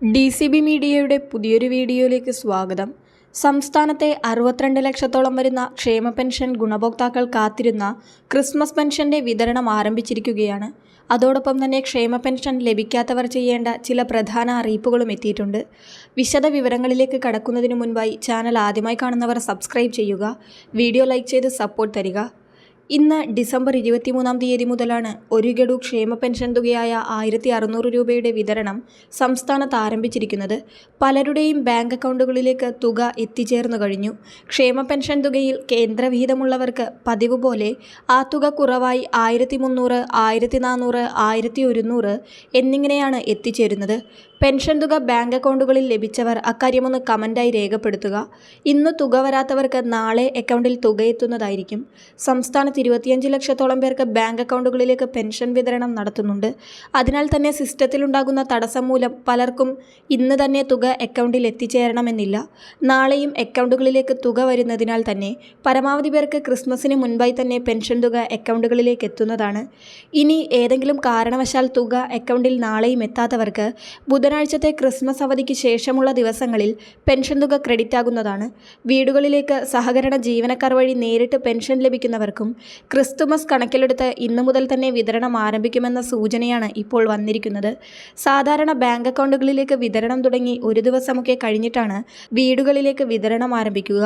D C B മീഡിയയുടെ പുതിയൊരു വീഡിയോയിലേക്ക് സ്വാഗതം. സംസ്ഥാനത്തെ അറുപത്തിരണ്ട് ലക്ഷത്തോളം വരുന്ന ക്ഷേമ പെൻഷൻ ഗുണഭോക്താക്കൾ കാത്തിരുന്ന ക്രിസ്മസ് പെൻഷന്റെ വിതരണം ആരംഭിച്ചിരിക്കുകയാണ്. അതോടൊപ്പം തന്നെ ക്ഷേമ പെൻഷൻ ലഭിക്കാത്തവർ ചെയ്യേണ്ട ചില പ്രധാന അറിയിപ്പുകളും എത്തിയിട്ടുണ്ട്. വിശദ വിവരങ്ങളിലേക്ക് കടക്കുന്നതിന് മുൻപായി ചാനൽ ആദ്യമായി കാണുന്നവർ സബ്സ്ക്രൈബ് ചെയ്യുക വീഡിയോ ലൈക്ക് ചെയ്ത് സപ്പോർട്ട് തരിക. ഇന്ന് ഡിസംബർ ഇരുപത്തിമൂന്നാം തീയതി മുതലാണ് ഒരു ഗഡു ക്ഷേമ പെൻഷൻ തുകയായ ആയിരത്തി അറുന്നൂറ് രൂപയുടെ വിതരണം സംസ്ഥാനത്ത് ആരംഭിച്ചിരിക്കുന്നത്. പലരുടെയും ബാങ്ക് അക്കൗണ്ടുകളിലേക്ക് തുക എത്തിച്ചേർന്നു കഴിഞ്ഞു. ക്ഷേമ പെൻഷൻ തുകയിൽ കേന്ദ്രവിഹിതമുള്ളവർക്ക് പതിവ് പോലെ ആ തുക കുറവായി ആയിരത്തി മുന്നൂറ് ആയിരത്തി നാനൂറ് ആയിരത്തി ഒരുന്നൂറ് എന്നിങ്ങനെയാണ് എത്തിച്ചേരുന്നത്. പെൻഷൻ തുക ബാങ്ക് അക്കൗണ്ടുകളിൽ ലഭിച്ചവർ അക്കാര്യമൊന്ന് കമന്റായി രേഖപ്പെടുത്തുക. ഇന്ന് തുക വരാത്തവർക്ക് നാളെ അക്കൗണ്ടിൽ തുക എത്തുന്നതായിരിക്കും. സംസ്ഥാനത്ത് ഇരുപത്തിയഞ്ച് ലക്ഷത്തോളം പേർക്ക് ബാങ്ക് അക്കൗണ്ടുകളിലേക്ക് പെൻഷൻ വിതരണം നടത്തുന്നുണ്ട്. അതിനാൽ തന്നെ സിസ്റ്റത്തിലുണ്ടാകുന്ന തടസ്സം മൂലം പലർക്കും ഇന്ന് തന്നെ തുക അക്കൗണ്ടിൽ എത്തിച്ചേരണമെന്നില്ല. നാളെയും അക്കൗണ്ടുകളിലേക്ക് തുക വരുന്നതിനാൽ തന്നെ പരമാവധി പേർക്ക് ക്രിസ്മസിന് മുൻപായി തന്നെ പെൻഷൻ തുക അക്കൗണ്ടുകളിലേക്ക് എത്തുന്നതാണ്. ഇനി ഏതെങ്കിലും കാരണവശാൽ തുക അക്കൗണ്ടിൽ നാളെയും എത്താത്തവർക്ക് ബുധനാഴ്ചത്തെ ക്രിസ്മസ് അവധിക്ക് ശേഷമുള്ള ദിവസങ്ങളിൽ പെൻഷൻ തുക ക്രെഡിറ്റ് ആകുന്നതാണ്. വീടുകളിലേക്ക് സഹകരണ ജീവനക്കാർ വഴി നേരിട്ട് പെൻഷൻ ലഭിക്കുന്നവർക്കും ക്രിസ്തുമസ് കണക്കിലെടുത്ത് ഇന്നു മുതൽ തന്നെ വിതരണം ആരംഭിക്കുമെന്ന സൂചനയാണ് ഇപ്പോൾ വന്നിരിക്കുന്നത്. സാധാരണ ബാങ്ക് അക്കൗണ്ടുകളിലേക്ക് വിതരണം തുടങ്ങി ഒരു ദിവസമൊക്കെ കഴിഞ്ഞിട്ടാണ് വീടുകളിലേക്ക് വിതരണം ആരംഭിക്കുക.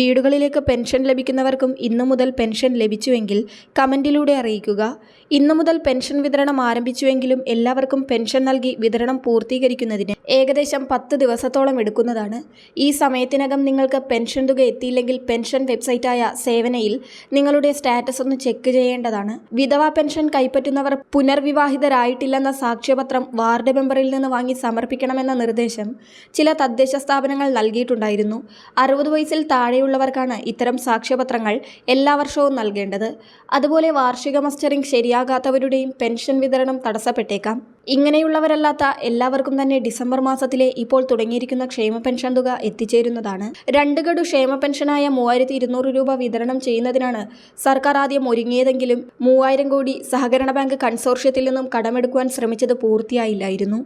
വീടുകളിലേക്ക് പെൻഷൻ ലഭിക്കുന്നവർക്കും ഇന്നു മുതൽ പെൻഷൻ ലഭിച്ചുവെങ്കിൽ കമന്റിലൂടെ അറിയിക്കുക. ഇന്നു മുതൽ പെൻഷൻ വിതരണം ആരംഭിച്ചുവെങ്കിലും എല്ലാവർക്കും പെൻഷൻ നൽകി വിതരണം പൂർത്തീകരിക്കുന്നതിന് ഏകദേശം പത്ത് ദിവസത്തോളം എടുക്കുന്നതാണ്. ഈ സമയത്തിനകം നിങ്ങൾക്ക് പെൻഷൻ തുക എത്തിയില്ലെങ്കിൽ പെൻഷൻ വെബ്സൈറ്റായ സേവനയിൽ നിങ്ങളുടെ സ്റ്റാറ്റസ് ഒന്ന് ചെക്ക് ചെയ്യേണ്ടതാണ്. വിധവാ പെൻഷൻ കൈപ്പറ്റുന്നവർ പുനർവിവാഹിതരായിട്ടില്ലെന്ന സാക്ഷ്യപത്രം വാർഡ് മെമ്പറിൽ നിന്ന് വാങ്ങി സമർപ്പിക്കണമെന്ന നിർദ്ദേശം ചില തദ്ദേശ സ്ഥാപനങ്ങൾ നൽകിയിട്ടുണ്ടായിരുന്നു. അറുപത് വയസ്സിൽ താഴെയുള്ളവർക്കാണ് ഇത്തരം സാക്ഷ്യപത്രങ്ങൾ എല്ലാ വർഷവും നൽകേണ്ടത്. അതുപോലെ വാർഷിക മസ്റ്ററിംഗ് ശരിയാകാത്തവരുടെയും പെൻഷൻ വിതരണം തടസ്സപ്പെട്ടേക്കാം. ഇങ്ങനെയുള്ളവരല്ലാത്ത എല്ലാവർക്കും തന്നെ ഡിസംബർ മാസത്തിലെ ഇപ്പോൾ തുടങ്ങിയിരിക്കുന്ന ക്ഷേമ പെൻഷൻ തുക എത്തിച്ചേരുന്നതാണ്. രണ്ട് ഗഡു ക്ഷേമ പെൻഷനായ മൂവായിരത്തി ഇരുന്നൂറ് രൂപ വിതരണം ചെയ്യുന്നതിനാണ് സർക്കാർ ആദ്യം ഒരുങ്ങിയതെങ്കിലും മൂവായിരം കോടി സഹകരണ ബാങ്ക് കൺസോർഷ്യത്തിൽ നിന്നും കടമെടുക്കുവാൻ ശ്രമിച്ചത് പൂർത്തിയായില്ലായിരുന്നു.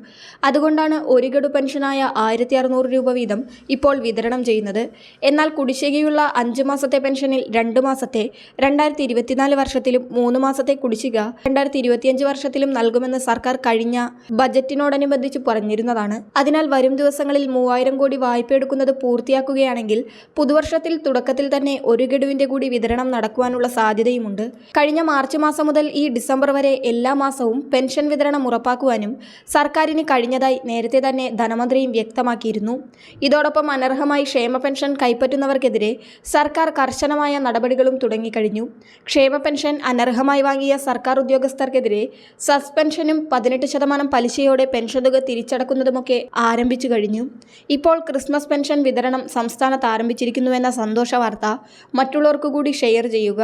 അതുകൊണ്ടാണ് ഒരു ഗഡു പെൻഷനായ ആയിരത്തി അറുന്നൂറ് രൂപ വീതം ഇപ്പോൾ വിതരണം ചെയ്യുന്നത്. എന്നാൽ കുടിശ്ശികയുള്ള അഞ്ച് മാസത്തെ പെൻഷനിൽ രണ്ട് മാസത്തെ രണ്ടായിരത്തി ഇരുപത്തിനാല് വർഷത്തിലും മൂന്ന് മാസത്തെ കുടിശ്ശിക രണ്ടായിരത്തി ഇരുപത്തിയഞ്ച് വർഷത്തിലും നൽകുമെന്ന് സർക്കാർ കഴിഞ്ഞ ബജറ്റിനോടനുബന്ധിച്ച് പറഞ്ഞിരുന്നതാണ്. അതിനാൽ വരും ദിവസങ്ങളിൽ മൂവായിരം കോടി വായ്പ എടുക്കുന്നത് പൂർത്തിയാക്കുകയാണെങ്കിൽ പുതുവർഷത്തിൽ തുടക്കത്തിൽ തന്നെ ഒരു ഗഡുവിന്റെ കൂടി വിതരണം നടക്കുവാനുള്ള സാധ്യതയുമുണ്ട്. കഴിഞ്ഞ മാർച്ച് മാസം മുതൽ ഈ ഡിസംബർ വരെ എല്ലാ മാസവും പെൻഷൻ വിതരണം ഉറപ്പാക്കുവാനും സർക്കാരിന് കഴിഞ്ഞതായി നേരത്തെ തന്നെ ധനമന്ത്രിയും വ്യക്തമാക്കിയിരുന്നു. ഇതോടൊപ്പം അനർഹമായി ക്ഷേമ പെൻഷൻ കൈപ്പറ്റുന്നവർക്കെതിരെ സർക്കാർ കർശനമായ നടപടികളും തുടങ്ങിക്കഴിഞ്ഞു. ക്ഷേമ പെൻഷൻ അനർഹമായി വാങ്ങിയ സർക്കാർ ഉദ്യോഗസ്ഥർക്കെതിരെ സസ്പെൻഷനും പതിനെട്ട് ശതമാനം പലിശയോടെ പെൻഷൻ തുക തിരിച്ചടക്കുന്നതുമൊക്കെ ആരംഭിച്ചു കഴിഞ്ഞു. ഇപ്പോൾ ക്രിസ്മസ് പെൻഷൻ വിതരണം സംസ്ഥാനത്ത് ആരംഭിച്ചിരിക്കുന്നുവെന്ന സന്തോഷ വാർത്ത മറ്റുള്ളവർക്കു കൂടി ഷെയർ ചെയ്യുക.